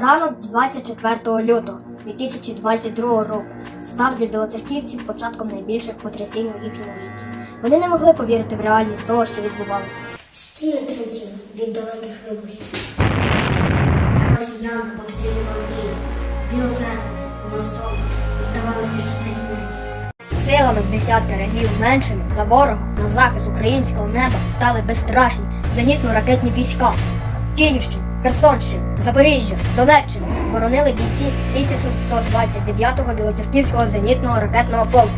Ранок 24 лютого 2022 року став для білоцерківців початком найбільших потрясінь у їхньому житті. Вони не могли повірити в реальність того, що відбувалося. Стіни тремтіли від далеких вибухів. Росіяни обстрілювали Київ, церкву, Восток. Здавалося, що це кінець. Силами в десятки разів меншими за ворога на захист українського неба стали безстрашні зенітно-ракетні війська. Київщина, Херсонщина, Запоріжжя, Донеччина боронили бійці 1129-го білоцерківського зенітного ракетного полку.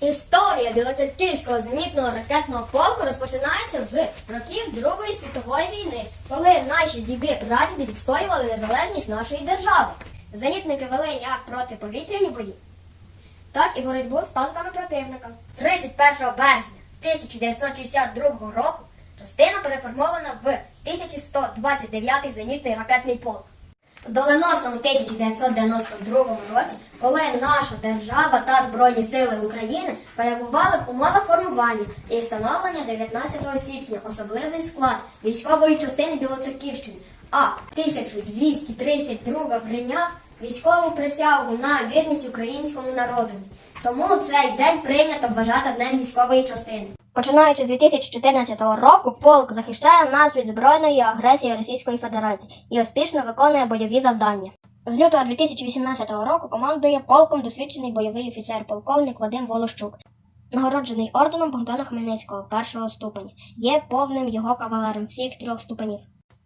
Історія білоцерківського зенітного ракетного полку розпочинається з років Другої світової війни, коли наші діди прадіди відстоювали незалежність нашої держави. Зенітники вели як протиповітряні бої, так і боротьбу з танками противника. 31 березня 1962 року частина переформована в 1129 зенітний ракетний полк. В доленосному 1992 році, коли наша держава та Збройні Сили України перебували в умовах формування і встановлення 19 січня особливий склад військової частини Білоцерківщини, а 1232 прийняв військову присягу на вірність українському народу. Тому цей день прийнято вважати днем військової частини. Починаючи з 2014 року, полк захищає нас від збройної агресії Російської Федерації і успішно виконує бойові завдання. З лютого 2018 року командує полком досвідчений бойовий офіцер полковник Вадим Волощук, нагороджений орденом Богдана Хмельницького першого ступеня, є повним його кавалером всіх трьох ступенів.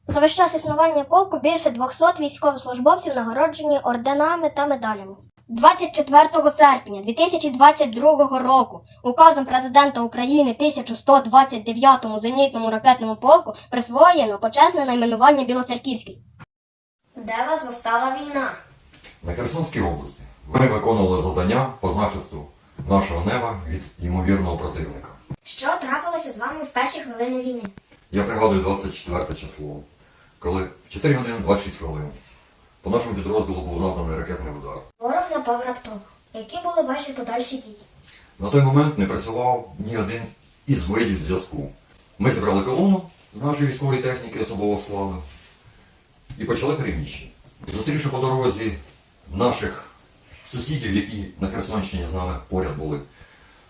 За весь час існування полку більше 200 військовослужбовців нагороджені орденами та медалями. 24 серпня 2022 року указом президента України 1129-му зенітному ракетному полку присвоєно почесне найменування Білоцерківський. Де вас застала війна? На Херсонській області ми виконували завдання по захисту нашого неба від ймовірного противника. Що трапилося з вами в перші хвилини війни? Я пригадую 24 число, коли в 4 години 26 хвилин по нашому підрозділу був завданий ракетний удар. Напав раптово. Які були ваші подальші дії? На той момент не працював ні один із видів зв'язку. Ми зібрали колону з нашої військової техніки особового складу і почали переміщення. Зустрівши по дорозі наших сусідів, які на Херсонщині з нами поряд були,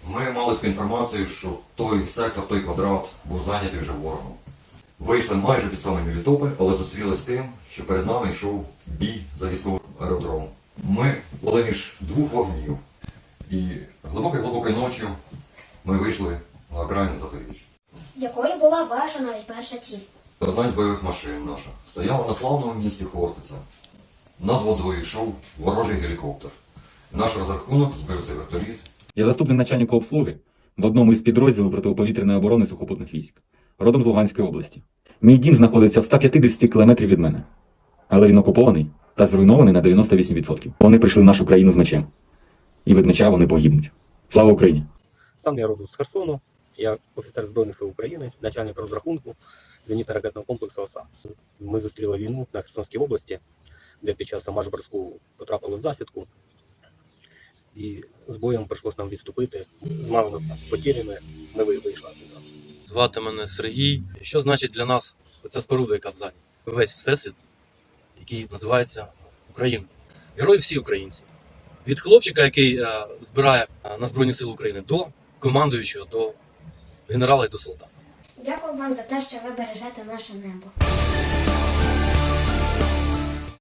ми мали таку інформацію, що той сектор, той квадрат був зайнятий вже ворогом. Вийшли майже під самий Мелітополь, але зустрілися з тим, що перед нами йшов бій за військовий аеродром. Ми були між двох вогнів. І глибокою-глибокою ночі ми вийшли на окраїну Запоріжжя. Якою була ваша найперша ціль? Одна з бойових машин наша стояла на славному місті Хортиця. Над водою йшов ворожий гелікоптер. Наш розрахунок збив цей вертоліт. Я заступник начальника обслуги в одному із підрозділів протиповітряної оборони сухопутних військ, родом з Луганської області. Мій дім знаходиться в 150 кілометрів від мене, але він окупований та зруйнований на 98%. Вони прийшли в нашу країну з мечем, і від меча вони погибнуть. Слава Україні! Сам я родом з Херсону. Я офіцер Збройних сил України, начальник розрахунку зенітно-ракетного комплексу ОСА. Ми зустріли війну на Херсонській області, де під час Самаш-Борську потрапили в засідку. І з боєм прийшлося нам відступити. З малими потерями ми ви- вийшли. Звати мене Сергій. Що значить для нас ця споруда, яка в залі? Весь всесвіт, який називається Україна. Герої всі українці. Від хлопчика, який е, збирає е, на Збройні Сили України, до командуючого, до генерала і до солдата. Дякую вам за те, що ви бережете наше небо.